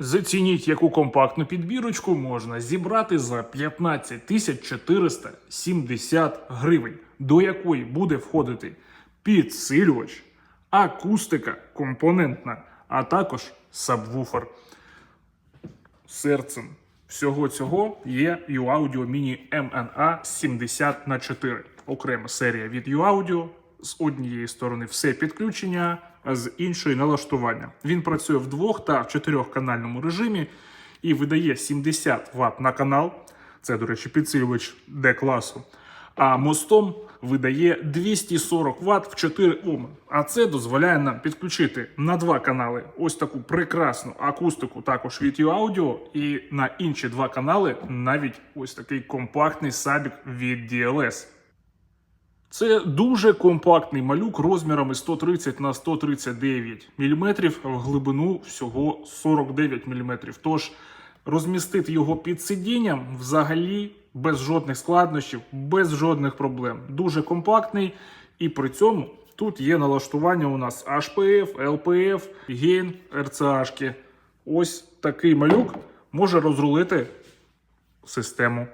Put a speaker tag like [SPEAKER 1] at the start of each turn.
[SPEAKER 1] Зацініть, яку компактну підбірочку можна зібрати за 15 тисяч 470 гривень, до якої буде входити підсилювач, акустика компонентна, а також сабвуфер. Серцем всього цього є U-Audio Mini MNA 70 на 4 Окрема серія від U-Audio. З однієї сторони все підключення, а з іншої налаштування. Він працює в двох та в чотирьохканальному режимі і видає 70 Вт на канал. Це, до речі, підсилювач D-класу. А мостом видає 240 Вт в 4 Ом. А це дозволяє нам підключити на два канали ось таку прекрасну акустику, також від U-Audio, і на інші два канали навіть ось такий компактний сабік від DLS. Це дуже компактний малюк розмірами 130 на 139 мм, в глибину всього 49 мм. Тож розмістити його під сидінням взагалі без жодних складнощів, без жодних проблем. Дуже компактний, і при цьому тут є налаштування у нас HPF, LPF, гейн, RCA. Ось такий малюк може розрулити систему